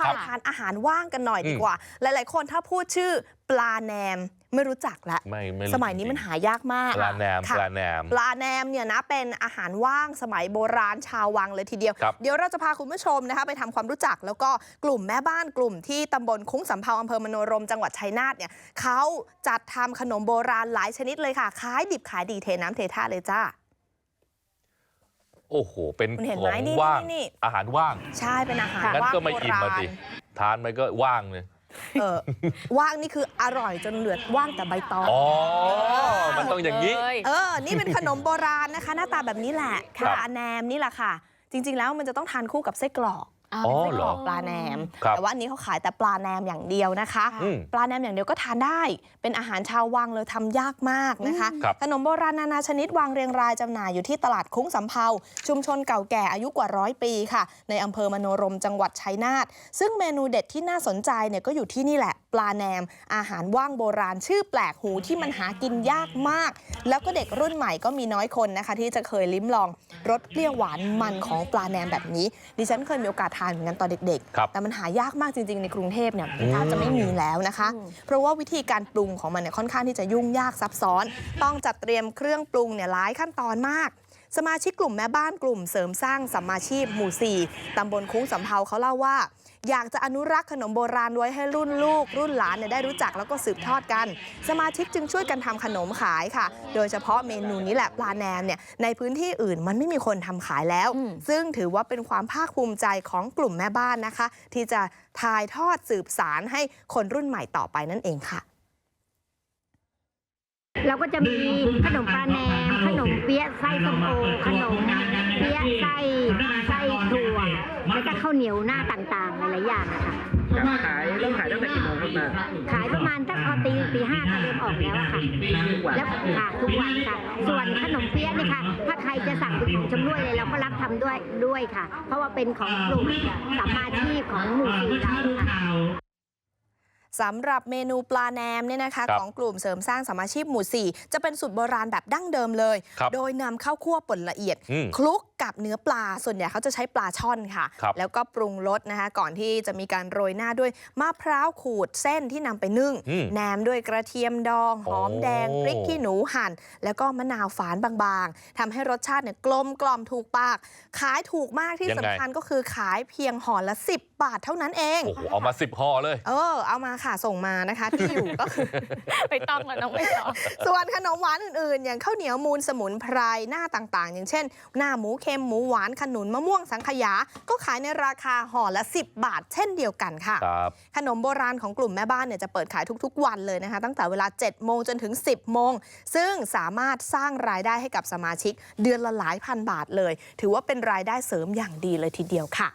าไปทานอาหารว่างกันหน่อยดีกว่า หลายๆ คนถ้าพูดชื่อปลาแหนมไม่รู้จักละไม่ไม่รู้สมัยนี้มันหายากมากปลาแหนมค่ะปลาแหนมปลาแหนมเนี่ยนะเป็นอาหารว่างสมัยโบราณชาววังเลยทีเดียวครับเดี๋ยวเราจะพาคุณผู้ชมนะคะไปทำความรู้จัก แล้วก็กลุ่มแม่บ้านกลุ่มที่ตำบลคุ้งสำเภาอำเภอมโนรมจังหวัดชัยนาทเนี่ยเขาจัดทำขนมโบราณหลายชนิดเลยค่ะขายดิบขายดีเทน้ำเทท่าเลยจ้า โอ้โหเป็นคุณเห็นขไหมองนี่ว่างนี่อาหารว่างใช่เป็นอาหารงั้นว่างก็ไม่โบอิ่มรามาณสิทานไปก็ว่างเลยเออว่างนี่คืออร่อยจนเหลือว่างแต่ใบตองอ๋อมันต้องอย่างนี้เลยเออนี่เป็นขนมโบราณนะคะ หน้าตาแบบนี้แหละครัค่ะบแหนมนี่แหละค่ะ จริง ๆ แล้วมันจะต้องทานคู่กับไส้กรอกอ๋อ เป็นไส้เหรกรออกปลาแหนม ครับแต่ว่าอันนี้เขาขายแต่ปลาแหนมอย่างเดียวนะคะ อืมปลาแหนมอย่างเดียวก็ทานได้ เป็นอาหารชาววังเลยทำยากมากนะคะ ครับ ขนมโบราณนานาชนิดวางเรียงรายจำหน่ายอยู่ที่ตลาดคุ้งสำเภาชุมชนเก่าแก่อายุกว่าร้อยปีค่ะ ในอำเภอมโนรมจังหวัดชัยนาทซึ่งเมนูเด็ดที่น่าสนใจเนี่ยก็อยู่ที่นี่แหละ ปลาแหนม อาหารว่างโบราณชื่อแปลกหูที่มันหากินยากมาก แล้วก็เด็กรุ่นใหม่ก็มีน้อยคนนะคะ ที่จะเคยลิ้มลองรสเปรี้ยวหวานมันของปลาแหนมแบบนี้ ดิฉันเคยมีโอกาสทานเหมือนกันตอนเด็กครับๆแต่มันหายากมากจริงๆ ในกรุงเทพเนี่ยแทบจะไม่มีแล้วนะคะ เพราะว่าวิธีการปรุงของมันเนี่ยค่อนข้างที่จะยุ่งยากซับซ้อน ต้องจัดเตรียมเครื่องปรุงเนี่ยหลายขั้นตอนมาก สมาชิกกลุ่มแม่บ้านกลุ่มเสริมสร้างสัมมาชีพหมู่ 4 ตำบลคุ้งสำเภาเขาเล่าว่า อยากจะอนุรักษ์ขนมโบราณไว้ให้รุ่นลูก รุ่นหลานเนี่ยได้รู้จักแล้วก็สืบทอดกัน สมาชิกจึงช่วยกันทำขนมขายค่ะ โดยเฉพาะเมนูนี้แหละปลาแหนมเนี่ยในพื้นที่อื่นมันไม่มีคนทำขายแล้ว ซึ่งถือว่าเป็นความภาคภูมิใจของกลุ่มแม่บ้านนะคะ ที่จะถ่ายทอดสืบสารให้คนรุ่นใหม่ต่อไปนั่นเองค่ะ เราก็จะมีขนมปลาแหนม ขนมเปี๊ยะไส้ส้มโอขนมเปี๊ยะไส้ไส้ถั่วแล้วก็ข้าวเหนียวหน้าต่างๆหลายๆอย่างอะค่ะ ครับขายเริ่มขายตั้งแต่กี่โมงครับมาขายประมาณตั้งพอตีตีห้าก็เริ่มออกแล้วอะค่ะ ทุกวันแล้วค่ะทุกวันค่ะ ส่วนขนมเปี๊ยะนี่ค่ะ ถ้าใครจะสั่งเป็นของชำร่วยเลยเราก็รับทำด้วยด้วยค่ะ เพราะว่าเป็นของกลุ่มสัมมาชีพของหมู่สี่เราค่ะ สำหรับเมนูปลาแหนมเนี่ยนะคะครับของกลุ่มเสริมสร้างสามาชีพหมู่ 4 จะเป็นสูตรโบราณแบบดั้งเดิมเลยครับโดยนำข้าวคั่วป่นละเอียดอืมคลุกกับเนื้อปลาส่วนใหญ่เขาจะใช้ปลาช่อนค่ะครับแล้วก็ปรุงรสนะคะ ก่อนที่จะมีการโรยหน้าด้วยมะพร้าวขูดเส้นที่นำไปนึ่งอืมแหนมด้วยกระเทียมดอง หอมแดงโอ้พริกขี้หนูหั่น แล้วก็มะนาวฝานบางๆทำให้รสชาติเนี่ยกลมกล่อมถูกปาก ขายถูกมากที่ยังไงสำคัญก็คือขายเพียงห่อละ 10 บาทเท่านั้นเองโอ้โหเอามาสิบห่อเลย เออเอามาค่ะส่งมานะคะที่อยู่ก็คือ ไปต้องแล้วน้องไม่ต้อง ส่วนขนมหวานอื่นๆ อย่างข้าวเหนียวมูลสมุนไพรหน้าต่างๆ อย่างเช่น หน้าหมูเค็มหมูหวานขนุนมะม่วงสังขยา ก็ขายในราคาห่อละ 10 บาท เช่นเดียวกันค่ะ ครับขนมโบราณของกลุ่มแม่บ้านเนี่ยจะเปิดขายทุกๆ วันเลยนะคะ ตั้งแต่เวลา 7 โมงจนถึง 10 โมง ซึ่งสามารถสร้างรายได้ให้กับสมาชิก เดือนละหลายพันบาทเลย ถือว่าเป็นรายได้เสริมอย่างดีเลยทีเดียวค่ะ